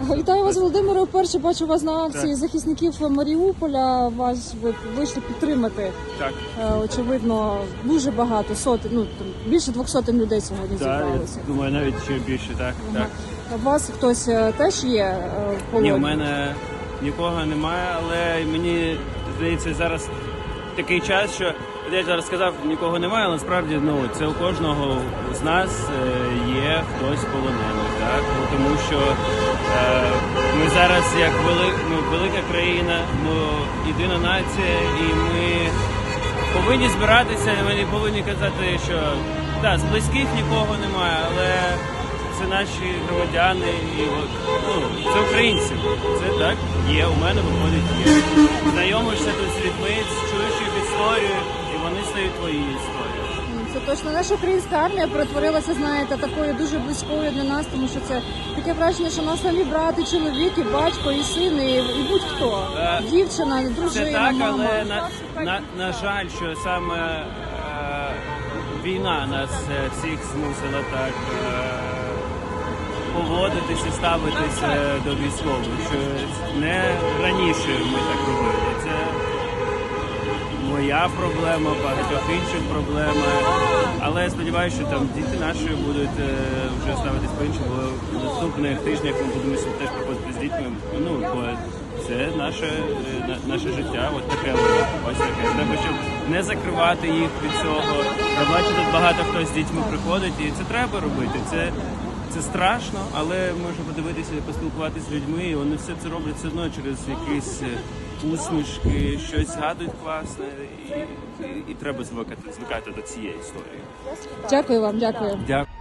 Вітаю вас, Володимире. Вперше бачу вас на акції захисників Маріуполя. Вас ви вийшли підтримати. Так, Е, Очевидно, дуже багато сотень, ну там більше двох сотень людей сьогодні так, зібралося. я думаю, навіть ще більше, так. так. У вас хтось е, теж є е, в полоні? Ні, в мене нікого немає, але мені здається, зараз такий час, що я зараз сказав, нікого немає, але насправді ну, це у кожного з нас е, є хтось полонений. Так? Ну, тому що е, ми зараз як вели, ну, велика країна, ну, єдина нація, і ми повинні збиратися, ми не повинні казати, що да, з близьких нікого немає, але це наші громадяни, і от, ну, це українці. Це так є. У мене виходить є. Знайомишся тут з людьми, і вони стають. Це точно наша українська армія перетворилася, знаєте, такою дуже близькою для нас, тому що це таке враження, що нас самі брати, чоловік, і батько, і син, і, і будь-хто. Е, Дівчина, Це дружина, так, мама. але на, на, на жаль, що саме е, війна нас е, всіх змусила так е, поводитися, ставитися до військових. Що не раніше ми так робили. Моя проблема, багатьох інших проблема. Але я сподіваюся, що там діти наші будуть е, вже ставитись по-іншому, бо в наступних тижнях ми будемо теж приходити з дітьми. Ну, бо це наше, е, наше життя, от таке ось таке. Треба, щоб не закривати їх від цього. Я бачу, тут багато хто з дітьми приходить, і це треба робити. Це, це страшно, але можна подивитися, поспілкуватися з людьми, і вони все це роблять все одно через якісь е, усмішки, щось згадують класне, і, і, і треба звикати, звикати до цієї історії. Дякую вам, дякую. Дякую.